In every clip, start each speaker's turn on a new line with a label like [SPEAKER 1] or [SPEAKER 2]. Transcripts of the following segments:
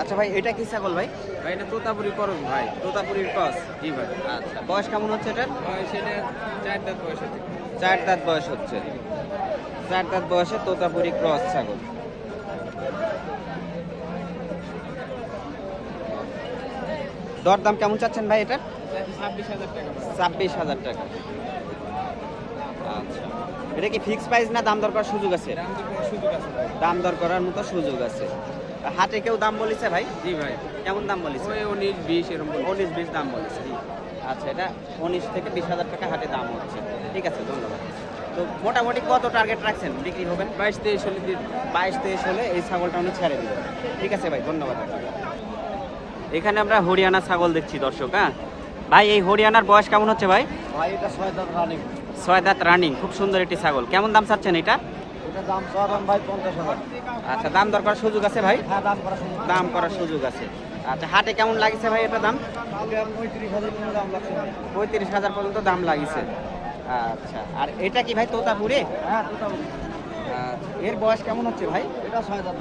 [SPEAKER 1] আচ্ছা ভাই এটা কি ছাগল ভাই?
[SPEAKER 2] ভাই এটা তোতাপুরি করুন ভাই
[SPEAKER 1] তোতাপুরির ক্রস।
[SPEAKER 2] জি ভাই।
[SPEAKER 1] আচ্ছা বয়স কেমন হচ্ছে এটার?
[SPEAKER 2] বয়স এটা চার দাঁত বয়স হচ্ছে।
[SPEAKER 1] চার দাঁত বয়স হচ্ছে। চার দাঁত বয়সে তোতাপুরি ক্রস ছাগল। দর দাম কেমন চাচ্ছেন ভাই এটার?
[SPEAKER 2] ছাব্বিশ হাজার টাকা।
[SPEAKER 1] ছাব্বিশ হাজার টাকা। এটা কি ফিক্স প্রাইস না দাম দর করার সুযোগ আছে?
[SPEAKER 2] দাম সুযোগ আছে
[SPEAKER 1] দাম দর করার মতো সুযোগ আছে। হাটে কেউ দাম বলেছে ভাই?
[SPEAKER 2] জি ভাই।
[SPEAKER 1] কেমন দাম বলেছে?
[SPEAKER 2] ওই উনিশ বিশ এরকম
[SPEAKER 1] উনিশ বিশ দাম বলেছে। আচ্ছা এটা উনিশ থেকে বিশ হাজার টাকা হাটে দাম হচ্ছে। ঠিক আছে ধন্যবাদ। তো মোটামুটি কত টার্গেট রাখছেন? বিক্রি হবেন
[SPEAKER 2] বাইশ তেইশ হলে
[SPEAKER 1] বাইশ তেইশ হলে এই ছাগলটা উনি ছেড়ে দিবেন। ঠিক আছে ভাই ধন্যবাদ। এখানে আমরা হরিয়ানা ছাগল দেখছি দর্শক হ্যাঁ? ভাই এই হরিয়ানার বয়স কেমন হচ্ছে ভাই?
[SPEAKER 3] ভাই এটা ছয় রানিং
[SPEAKER 1] ছয় দাঁত রানিং খুব সুন্দর একটি ছাগল। কেমন দাম চাচ্ছেন এটা? আচ্ছা দাম দর করার সুযোগ আছে ভাই?
[SPEAKER 3] হ্যাঁ দাম
[SPEAKER 1] করার সুযোগ আছে। আচ্ছা হাটে কেমন লাগিছে ভাই এটা দাম?
[SPEAKER 3] পঁয়ত্রিশ হাজার
[SPEAKER 1] পর্যন্ত দাম লাগিছে আচ্ছা আর এটা কি ভাই তোতাপুরে?
[SPEAKER 3] হ্যাঁ
[SPEAKER 1] আচ্ছা, এর বয়স কেমন হচ্ছে ভাই?
[SPEAKER 3] এটা ছয়
[SPEAKER 1] দাঁত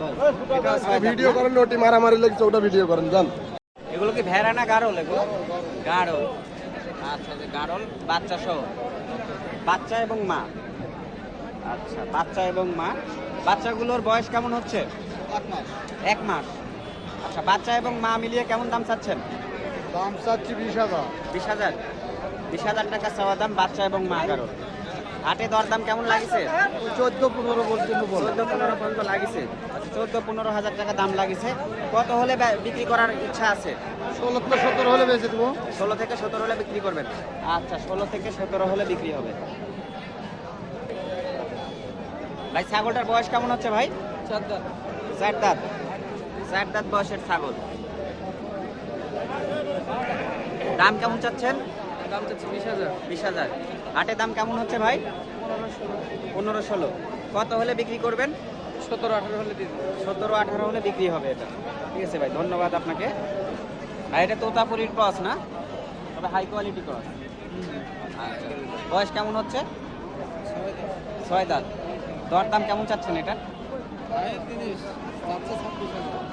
[SPEAKER 4] ভিডিও করেন ওটি মারামারি লাগছে ওটা ভিডিও করেন জান
[SPEAKER 1] এগুলো কি ভেড়া না গাড়ল এগুলো? গাড়ল আচ্ছা যে গাড়ল বাচ্চা সহ। বাচ্চা এবং মা। আচ্ছা বাচ্চা এবং মা। বাচ্চাগুলোর বয়স কেমন হচ্ছে?
[SPEAKER 3] এক মাস।
[SPEAKER 1] এক মাস। আচ্ছা বাচ্চা এবং মা মিলিয়ে কেমন দাম চাচ্ছেন?
[SPEAKER 4] দাম চাচ্ছি বিশ হাজার।
[SPEAKER 1] বিশ হাজার? বিশ হাজার টাকা চাওয়া দাম বাচ্চা এবং মা গাড়ল হাটে দর দাম কেমন লাগিছে?
[SPEAKER 4] চোদ্দ পনেরো পর্যন্ত
[SPEAKER 1] চোদ্দ পনেরো পর্যন্ত লাগিছে। চোদ্দ পনেরো হাজার টাকা দাম লাগিছে। কত হলে বিক্রি করার ইচ্ছা আছে?
[SPEAKER 4] ষোলো থেকে সতেরো হলে বেঁচে দেবো।
[SPEAKER 1] ষোলো থেকে সতেরো হলে বিক্রি করবেন। আচ্ছা ষোলো থেকে সতেরো হলে বিক্রি হবে। ভাই ছাগলটার বয়স কেমন হচ্ছে ভাই?
[SPEAKER 2] চার দাঁত।
[SPEAKER 1] চার দাঁত চার দাঁত বয়সের ছাগল। দাম কেমন চাচ্ছেন?
[SPEAKER 2] দাম চাচ্ছি বিশ হাজার।
[SPEAKER 1] বিশ হাজার। হাটে দাম কেমন হচ্ছে ভাই? পনেরো ষোলো। কত হলে বিক্রি করবেন?
[SPEAKER 2] সতেরো আঠারো হলে।
[SPEAKER 1] সতেরো আঠারো হলে বিক্রি হবে এটা। ঠিক আছে ভাই ধন্যবাদ আপনাকে। আর এটা তোতাপুরির ক্রস না? তবে হাই কোয়ালিটি ক্রস। আচ্ছা বয়স কেমন হচ্ছে? ছয় দাঁত। দর দাম কেমন চাচ্ছেন এটা?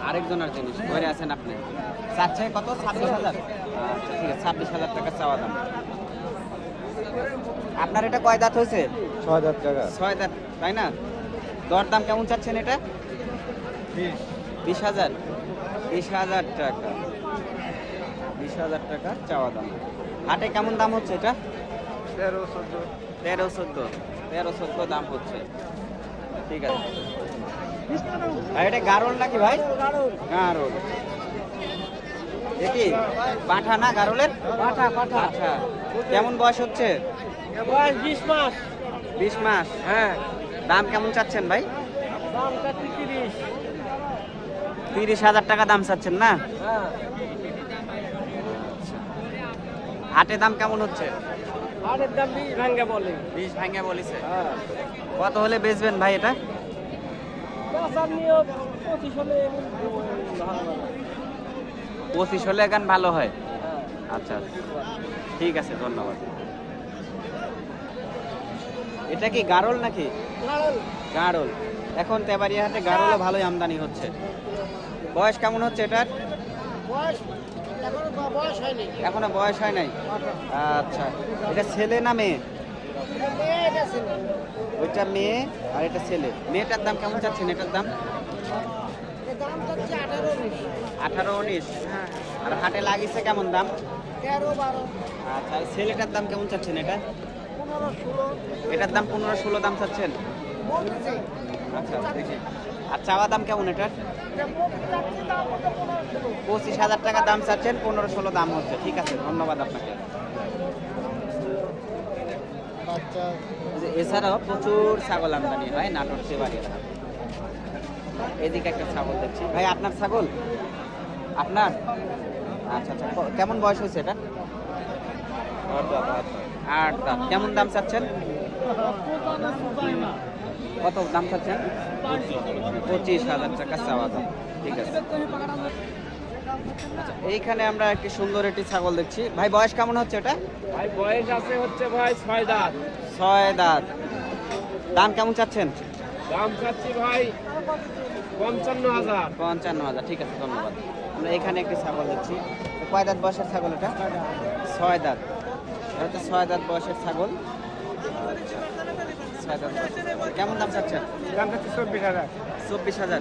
[SPEAKER 1] আরেকজনের জিনিস ধরে আছেন আপনি। চাচ্ছে কত? ছাব্বিশ হাজার? আচ্ছা ঠিক আছে ছাব্বিশ হাজার টাকা চাওয়া দাম। আপনার এটা কয় দাঁত হয়েছে?
[SPEAKER 4] ছয় হাজার টাকা
[SPEAKER 1] ছয় দাঁত তাই না? দর দাম কেমন চাচ্ছেন এটা? বিশ। হাজার? বিশ হাজার টাকা। বিশ হাজার টাকা চাওয়া দাম। হাটে কেমন দাম হচ্ছে এটা?
[SPEAKER 4] তেরো চোদ্দ।
[SPEAKER 1] তেরো চোদ্দ। তেরো চোদ্দ দাম হচ্ছে। ঠিক আছে। আর এটা গারল নাকি ভাই? গারল। দেখি পাঠা না গারলের?
[SPEAKER 3] পাঠা পাঠা।
[SPEAKER 1] আচ্ছা। কেমন বয়স হচ্ছে?
[SPEAKER 3] বয়স বিশ মাস।
[SPEAKER 1] বিশ মাস।
[SPEAKER 3] হ্যাঁ।
[SPEAKER 1] দাম কেমন চাচ্ছেন ভাই?
[SPEAKER 3] তিরিশ
[SPEAKER 1] হাজার টাকা দাম চাচ্ছেন না? হাটে দাম কেমন হচ্ছে?
[SPEAKER 3] আটের দাম বিশ ভাঙ্গা বলে।
[SPEAKER 1] বিশ ভাঙে বলিছে।
[SPEAKER 3] হ্যাঁ।
[SPEAKER 1] কত হলে বেচবেন ভাই এটা?
[SPEAKER 3] পঁচিশ হলে
[SPEAKER 1] গান ভালো হয়।
[SPEAKER 3] হ্যাঁ?
[SPEAKER 1] আচ্ছা। ঠিক আছে ধন্যবাদ। এটা কি গারল নাকি? গারল। এখন তেবাড়িয়া হাটে গারলও ভালোই আমদানি হচ্ছে। বয়স কেমন হচ্ছে এটার?
[SPEAKER 3] এখনও বয়স
[SPEAKER 1] হয় নাই? আচ্ছা। এটা ছেলে না মেয়ে? ওইটা মেয়ে আর এটা ছেলে। মেয়েটার দাম কেমন চাচ্ছেন এটার দাম?
[SPEAKER 3] আঠারো উনিশ।
[SPEAKER 1] আর হাটে লাগিয়েছে কেমন দাম? আচ্ছা ছেলেটার দাম কেমন চাচ্ছেন এটা? এটার দাম পনেরো ষোলো দাম চাচ্ছেন? আচ্ছা দেখি আর চাওয়া দাম কেমন এটার? পঁচিশ হাজার টাকা দাম চাচ্ছেন পনেরো ষোলো দাম হচ্ছে। ঠিক আছে ধন্যবাদ আপনাকে। এছাড়াও প্রচুর ছাগল আমদানি হয় নাটোর সেবাড়িয়া এদিকে একটা ছাগল দেখছি। ভাই আপনার ছাগল? আপনার? আচ্ছা আচ্ছা। কেমন বয়স হয়েছে এটা? আট দাম কেমন দাম চাচ্ছেন? কত দাম চাচ্ছেন? পঁচিশ হাজার টাকা চাওয়া দাম। ঠিক আছে। আচ্ছা এইখানে আমরা একটি সুন্দর একটি ছাগল দেখছি। ভাই বয়স কেমন হচ্ছে এটা?
[SPEAKER 2] ভাই বয়স আছে হচ্ছে ভাই ছয় দাঁত।
[SPEAKER 1] ছয় দাঁত। দাম কেমন চাচ্ছেন?
[SPEAKER 2] দাম চাচ্ছি ভাই পঞ্চান্ন হাজার।
[SPEAKER 1] পঞ্চান্ন হাজার। ঠিক আছে ধন্যবাদ। আমরা এখানে একটি ছাগল দেখছি। কয় দাঁত বয়সের ছাগল এটা? ছয় দাঁত। হচ্ছে ছয় দাঁত বয়সের ছাগল। আচ্ছা ছয় দাঁত বয়সের ছাগল। কেমন দাম চাচ্ছেন?
[SPEAKER 2] দাম হচ্ছে চব্বিশ হাজার।
[SPEAKER 1] চব্বিশ হাজার।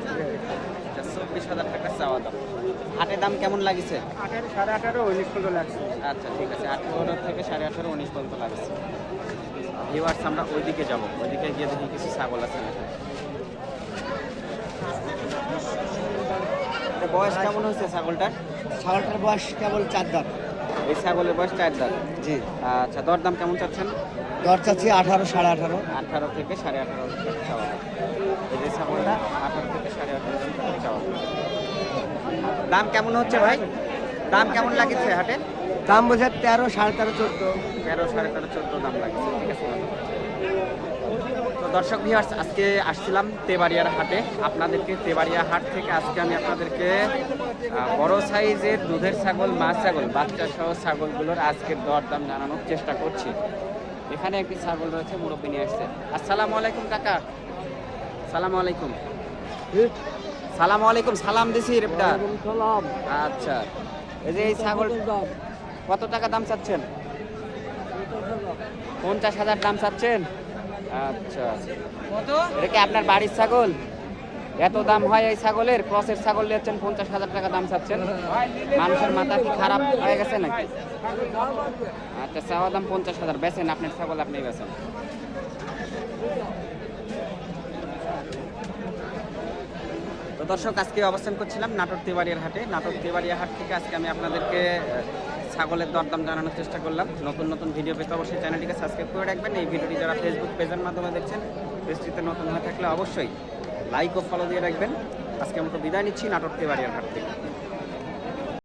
[SPEAKER 1] আচ্ছা চব্বিশ হাজার টাকা চাওয়া দাম। হাটের দাম কেমন লাগিছে?
[SPEAKER 2] সাড়ে আঠারো উনিশ পর্যন্ত লাগছে।
[SPEAKER 1] আচ্ছা ঠিক আছে। আঠেরো থেকে সাড়ে আঠারো উনিশ পর্যন্ত লাগছে। ভিওয়ার্স আমরা ওইদিকে যাব। ওইদিকে গিয়ে দেখি কিছু ছাগল আছে বয়স কেমন হয়েছে ছাগলটার?
[SPEAKER 3] ছাগলটার বয়স কেবল চার দাঁত।
[SPEAKER 1] এই ছাগলের বয়স চার দাঁত।
[SPEAKER 3] জি।
[SPEAKER 1] আচ্ছা দরদাম কেমন চাচ্ছেন?
[SPEAKER 3] দর চাচ্ছি আঠারো সাড়ে আঠারো।
[SPEAKER 1] আঠারো থেকে সাড়ে আঠারো চাওয়া এই ছাগলটা আঠারো থেকে সাড়ে আঠারো চাওয়া দাম কেমন হচ্ছে ভাই? দাম কেমন লাগছে হাটে?
[SPEAKER 3] দাম বলছে তেরো সাড়ে তেরো চোদ্দ।
[SPEAKER 1] তেরো সাড়ে তেরো চোদ্দ দাম লাগছে। ঠিক আছে। দর্শক ভিউয়ার্স আজকে আসছিলাম তেবাড়িয়ার হাটে। আপনাদেরকে তেবাড়িয়া হাট থেকে আজকে আমি আপনাদেরকে বড় সাইজের দুধের ছাগল মাছ ছাগল বাচ্চা সহ ছাগলগুলোর আজকের দরদাম জানানোর চেষ্টা করছি। এখানে একটি ছাগল রয়েছে মুরব্বী নিয়ে আসছে। আসসালামু আলাইকুম কাকা। সালাম আলাইকুম। সালাম আলাইকুম সালাম দিছি রেপটা। আচ্ছা এই যে এই ছাগল কত টাকা দাম চাচ্ছেন? পঞ্চাশ হাজার দাম চাচ্ছেন? আচ্ছা। এটা কি আপনার বাড়ির ছাগল? এত দাম হয় এই ছাগলের? ক্রসের ছাগল নিচ্ছেন পঞ্চাশ হাজার টাকা দাম চাচ্ছেন। মানুষের মাথা কি খারাপ হয়ে গেছে নাকি? আচ্ছা চাওয়া দাম পঞ্চাশ হাজার। বেছেন আপনার ছাগল আপনি বেছেন তো দর্শক আজকে অবস্থান করছিলাম নাটোর তেবাড়িয়ার হাটে। নাটোর তেবাড়িয়া হাট থেকে আজকে আমি আপনাদেরকে ছাগলের দরদাম জানানোর চেষ্টা করলাম। নতুন নতুন ভিডিও পেতে অবশ্যই চ্যানেলটিকে সাবস্ক্রাইব করে রাখবেন। এই ভিডিওটি যারা ফেসবুক পেজের মাধ্যমে দেখছেন পেজটিতে নতুন হয়ে থাকলে অবশ্যই লাইক ও ফলো দিয়ে রাখবেন। আজকে মতো বিদায় নিচ্ছি, নাটোর তেবাড়িয়ার হাট থেকে